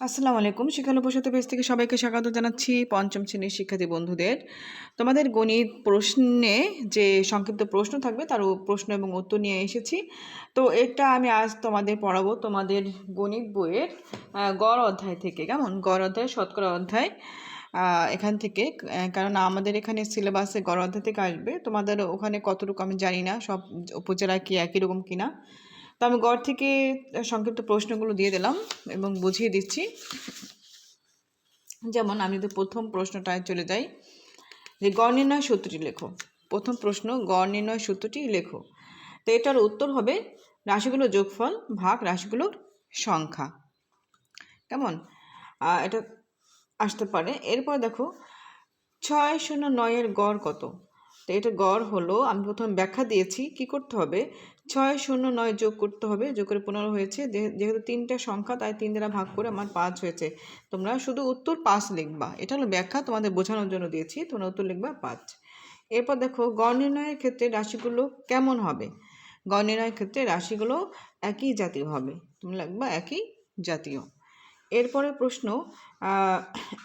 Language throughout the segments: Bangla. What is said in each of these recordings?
আসসালামু আলাইকুম। শিক্ষালো বসতে পেজ থেকে সবাইকে স্বাগত জানাচ্ছি পঞ্চম শ্রেণির শিক্ষার্থী বন্ধুদের। তোমাদের গণিত প্রশ্নে যে সংক্ষিপ্ত প্রশ্ন থাকবে, তার প্রশ্ন এবং উত্তর নিয়ে এসেছি। তো এটা আমি আজ তোমাদের পড়াবো তোমাদের গণিত বইয়ের গড় অধ্যায় থেকে। কেমন? গড় অধ্যায়, শতকরা অধ্যায়। এখান থেকে কারণ আমাদের এখানে সিলেবাসে গড় অধ্যায় থেকে আসবে। তোমাদের ওখানে কতটুকু আমি জানি না, সব উপজেলায় কি একই রকম কিনা। তো আমি গড় থেকে সংক্ষিপ্ত প্রশ্নগুলো দিয়ে দিলাম এবং বুঝিয়ে দিচ্ছি। যেমন আমি যদি প্রথম প্রশ্নটায় চলে যাই, যে গড় নির্ণয় সূত্রটি লেখো। প্রথম প্রশ্ন, গড় নির্ণয় সূত্রটি লেখো। তো এটার উত্তর হবে রাশিগুলোর যোগফল ভাগ রাশিগুলোর সংখ্যা। কেমন? এটা আসতে পারে। এরপর দেখো, ছয় শূন্য নয়ের গড় কত? তো এটা গড় হলো, আমি প্রথমে ব্যাখ্যা দিয়েছি, কি করতে হবে? ছয় শূন্য নয় যোগ করতে হবে, যোগ করে পনেরো হয়েছে যেহেতু তিনটা সংখ্যা, তাই তিন দ্বারা ভাগ করে আমার পাঁচ হয়েছে। তোমরা শুধু উত্তর পাঁচ লিখবা, এটা হলো ব্যাখ্যা, তোমাদের বোঝানোর জন্য দিয়েছি, তোমরা উত্তর লিখবা পাঁচ। এরপর দেখো, গড় নির্ণয়ের ক্ষেত্রে রাশিগুলো কেমন হবে? গড় নির্ণয়ের ক্ষেত্রে রাশিগুলো একই জাতীয় হবে তুমি লিখবা একই জাতীয়। এরপরে প্রশ্ন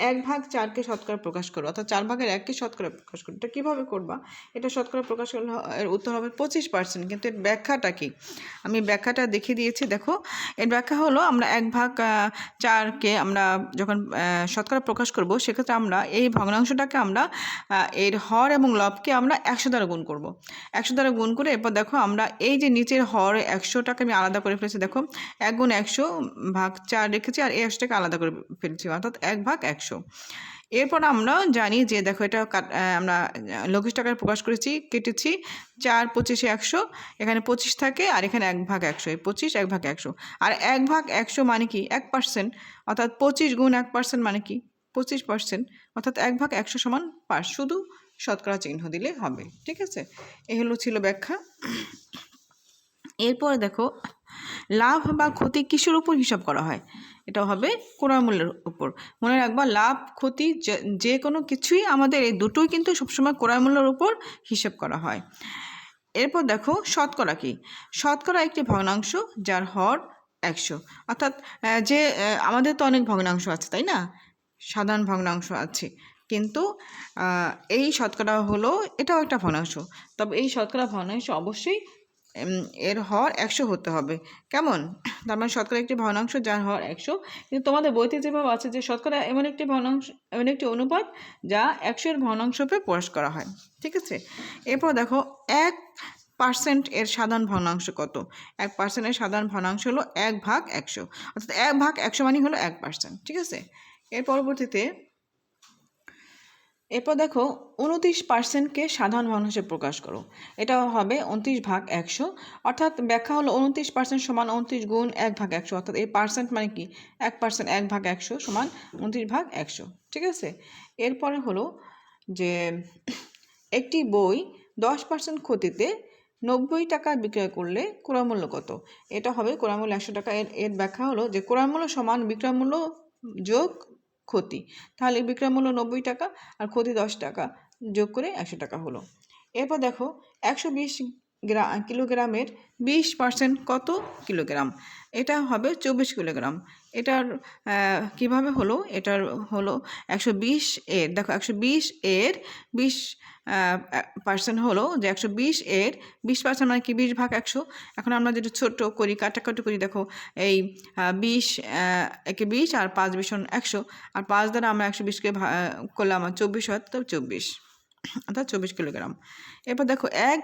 এক ভাগ চারকে শতকরা প্রকাশ করো, অর্থাৎ চার ভাগের এককে শতকরা প্রকাশ করো। এটা কীভাবে করবা? এটা শতকরা প্রকাশ করলে এর উত্তর হবে পঁচিশ পার্সেন্ট কিন্তু এর ব্যাখ্যাটা কি? আমি ব্যাখ্যাটা দেখিয়ে দিয়েছি, দেখো। এর ব্যাখ্যা হলো, আমরা এক ভাগ চারকে আমরা যখন শতকরা প্রকাশ করব, সেক্ষেত্রে আমরা এই ভগ্নাংশটাকে আমরা এর হর এবং লবকে আমরা একশো দ্বারা গুণ করব। একশো দ্বারা গুণ করে এরপর দেখো, আমরা এই যে নিচের হর একশোটাকে আমি আলাদা করে ফেলেছি, দেখো। এক গুণ একশো ভাগ চার রেখেছি, আর একশোটাকে আলাদা করে ফেলছি, অর্থাৎ এক ভাগ একশো। এরপর আমরা জানি যে দেখো এটা আমরা লঘিষ্ঠ আকারে প্রকাশ করেছি, কেটেছি, চার পঁচিশে একশো, এখানে পঁচিশ থাকে আর এখানে এক ভাগ একশো, এই পঁচিশ এক ভাগ একশো। আর এক ভাগ একশো মানে কি? এক পার্সেন্ট অর্থাৎ পঁচিশ গুণ এক পার্সেন্ট মানে কি? পঁচিশ পার্সেন্ট অর্থাৎ এক ভাগ একশো সমান পার শুধু শতকরা চিহ্ন দিলে হবে, ঠিক আছে? এই হলো ছিল ব্যাখ্যা। এরপর দেখো লাভ বা ক্ষতি কিসের উপর হিসাব করা হয়? এটা হবে মূল্যের উপর। মনে রাখবা, লাভ, ক্ষতি যে- কোনো কিছুই আমাদের এই দুটোই কিন্তু সবসময় মূল্যের উপর হিসাব করা হয়। এরপর দেখো, শতকরা কি? শতকরা একটি ভগ্নাংশ যার হর একশো। অর্থাৎ যে আমাদের তো অনেক ভগ্নাংশ আছে, তাই না? সাধারণ ভগ্নাংশ আছে। কিন্তু এই শতকরা হলো, এটাও একটা ভগ্নাংশ। তবে এই শতকরা ভগ্নাংশ অবশ্যই এর হর একশো হতে হবে। কেমন? তার মানে শতকরা একটি ভগ্নাংশ, যার হর একশো। কিন্তু তোমাদের বইতে যেভাবে আছে যে শতকরা এমন একটি ভগ্নাংশ, এমন একটি অনুপাত যা একশোর ভগ্নাংশরূপে প্রকাশ করা হয়। ঠিক আছে? এরপর দেখো, এক পার্সেন্ট এর সাধারণ ভগ্নাংশ কত? এক পার্সেন্টের সাধারণ ভগ্নাংশ হলো এক ভাগ একশো। অর্থাৎ এক ভাগ একশো মানে হলো এক পার্সেন্ট ঠিক আছে? এর পরবর্তীতে এরপর দেখো উনত্রিশ পার্সেন্টকে সাধারণ ভগ্নাংশে প্রকাশ করো। এটা হবে উনত্রিশ ভাগ একশো। অর্থাৎ ব্যাখ্যা হলো উনত্রিশ পার্সেন্ট সমান উনত্রিশ গুণ এক ভাগ একশো। অর্থাৎ এই পার্সেন্ট মানে কি? এক পার্সেন্ট এক ভাগ একশো সমান উনত্রিশ ভাগ একশো। ঠিক আছে? এরপরে হলো যে একটি বই দশ পার্সেন্ট ক্ষতিতে নব্বই টাকা বিক্রয় করলে ক্রয় মূল্য কত? এটা হবে ক্রয় মূল্য একশো টাকা। এর এর ব্যাখ্যা হলো যে ক্রয় মূল্য সমান বিক্রয় মূল্য যোগ ক্ষতি। তাহলে বিক্রয় মূল্য নব্বই টাকা আর ক্ষতি দশ টাকা যোগ করে একশো টাকা হলো। এরপর দেখো, একশো বিশ গ্রা, কিলোগ্রামের বিশ পার্সেন্ট কত কিলোগ্রাম? এটা হবে চব্বিশ কিলোগ্রাম। এটার কীভাবে হলো? এটার হলো একশো বিশ এর, দেখো একশো বিশ এর বিশ পার্সেন্ট হলো যে একশো বিশ এর বিশ পার্সেন্ট মানে কি? বিশ ভাগ একশো। এখন আমরা যেটা ছোট করি, কাটাকাটি করি, দেখো এই বিশ একে বিশ আর পাঁচ বিশন একশো। আর পাঁচ দ্বারা আমরা একশো বিশকে আমার চব্বিশ হয় তো চব্বিশ। অর্থাৎ চব্বিশ কিলোগ্রাম। এরপর দেখো এক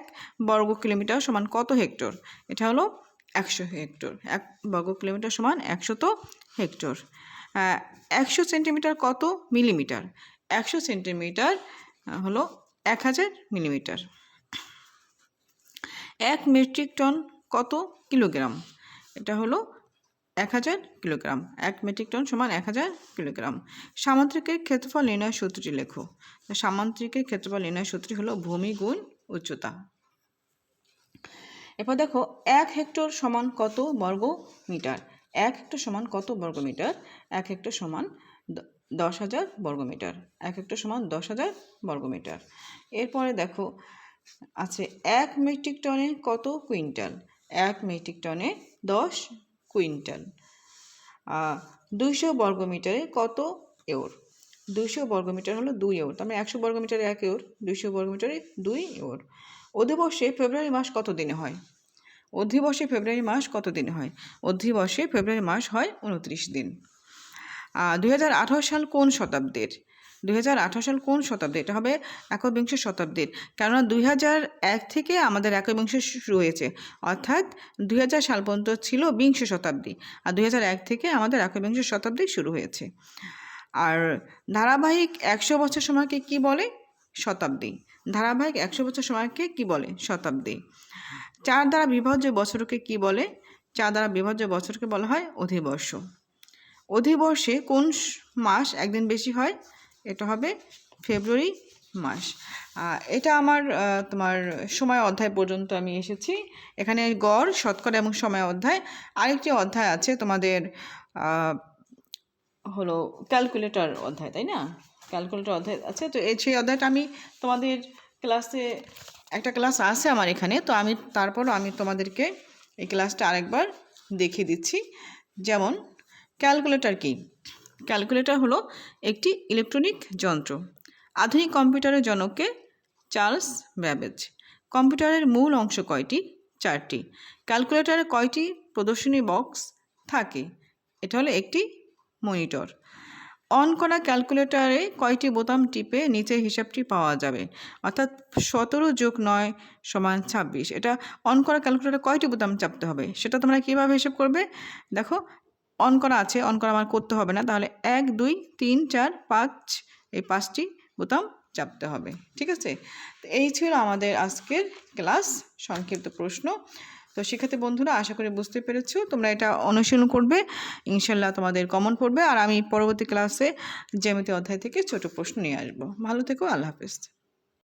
বর্গ কিলোমিটার সমান কত হেক্টর? এটা হলো একশো হেক্টর। এক বর্গ কিলোমিটার সমান একশো তো হেক্টর একশো সেন্টিমিটার কত মিলিমিটার? একশো সেন্টিমিটার হলো এক হাজার মিলিমিটার। এক মেট্রিক টন কত কিলোগ্রাম? এটা হলো এক হাজার কিলোগ্রাম। এক মেট্রিক টন সমান এক হাজার কিলোগ্রাম। সামান্তরিকের ক্ষেত্রফল নির্ণয় সূত্রটি লেখো। সামান্তরিকের ক্ষেত্রফল নির্ণয় সূত্রটি হলো ভূমি গুণ উচ্চতা। এরপর দেখো, এক হেক্টর সমান কত বর্গ মিটার? এক হেক্টর সমান কত বর্গ মিটার? এক হেক্টর সমান দশ হাজার বর্গ মিটার। এক হেক্টর সমান দশ হাজার বর্গ মিটার। এরপরে দেখো, আছে এক মেট্রিক টনে কত কুইন্টাল? এক মেট্রিক টনে দশ কুইন্টাল। দুইশো বর্গমিটারে কত এওর? দুইশো বর্গমিটার হলো দুই এওর, তার মানে একশো বর্গমিটারে এক এওর, দুইশো বর্গমিটারে দুই এওর। অধিবর্ষে ফেব্রুয়ারি মাস কত দিনে হয়? অধিবর্ষে ফেব্রুয়ারি মাস কত দিনে হয়? অধিবর্ষে ফেব্রুয়ারি মাস হয় উনত্রিশ দিন। দু হাজার আঠেরো সাল কোন শতাব্দীর? দুই হাজার আঠারো সাল কোন শতাব্দী? এটা হবে একবিংশ শতাব্দীর। কেননা দুই থেকে আমাদের একবিংশ শুরু হয়েছে। অর্থাৎ দুই হাজার সাল পর্যন্ত ছিল বিংশ শতাব্দী আর দুই থেকে আমাদের একবিংশ শতাব্দী শুরু হয়েছে। আর ধারাবাহিক একশো বছর সময়কে কি বলে? শতাব্দী। ধারাবাহিক একশো বছর সময়কে কি বলে? শতাব্দী। চার দ্বারা বিভাজ্য বছরকে কি বলে? চার দ্বারা বিভাজ্য বছরকে বলা হয় অধিবর্ষ। অধিবর্ষে কোন মাস একদিন বেশি হয়? এটা হবে ফেব্রুয়ারি মাস। এটা আমার তোমার সময় অধ্যায় পর্যন্ত আমি এসেছি। এখানে গড়, শতকরা এবং সময় অধ্যায়। আরেকটি অধ্যায় আছে তোমাদের হলো ক্যালকুলেটর অধ্যায়, তাই না? ক্যালকুলেটর অধ্যায় আছে। তো এই সেই অধ্যায়টা আমি তোমাদের ক্লাসে একটা ক্লাস আছে আমার এখানে। তো আমি, তারপরও আমি তোমাদেরকে এই ক্লাসটা আরেকবার দেখিয়ে দিচ্ছি। যেমন ক্যালকুলেটর কি? ক্যালকুলেটর হলো একটি ইলেকট্রনিক যন্ত্র। আধুনিক কম্পিউটারের জনককে চার্লস ব্যাবেজ। কম্পিউটারের মূল অংশ কয়টি? চারটি। ক্যালকুলেটরে কয়টি প্রদর্শনী বক্স থাকে? এটা হলো একটি মনিটর। অন করা ক্যালকুলেটরে কয়টি বোতাম টিপে নিচের হিসাবটি পাওয়া যাবে? অর্থাৎ সতেরো যোগ নয় সমান ছাব্বিশ। এটা অন করা ক্যালকুলেটরে কয়টি বোতাম চাপতে হবে? সেটা তোমরা কীভাবে হিসাব করবে? দেখো অন করা আছে অন করা আমার করতে হবে না। তাহলে এক, দুই, তিন, চার, পাঁচ, এই পাঁচটি বোতাম চাপতে হবে। ঠিক আছে? তো এই ছিল আমাদের আজকের ক্লাস, সংক্ষিপ্ত প্রশ্ন। তো শিক্ষার্থী বন্ধুরা, আশা করি বুঝতে পেরেছ, তোমরা এটা অনুশীলন করবে। ইনশাল্লাহ তোমাদের কমন পড়বে। আর আমি পরবর্তী ক্লাসে জ্যামিতি অধ্যায় থেকে ছোট প্রশ্ন নিয়ে আসব। ভালো থেকো, আল্লাহ হাফেজ।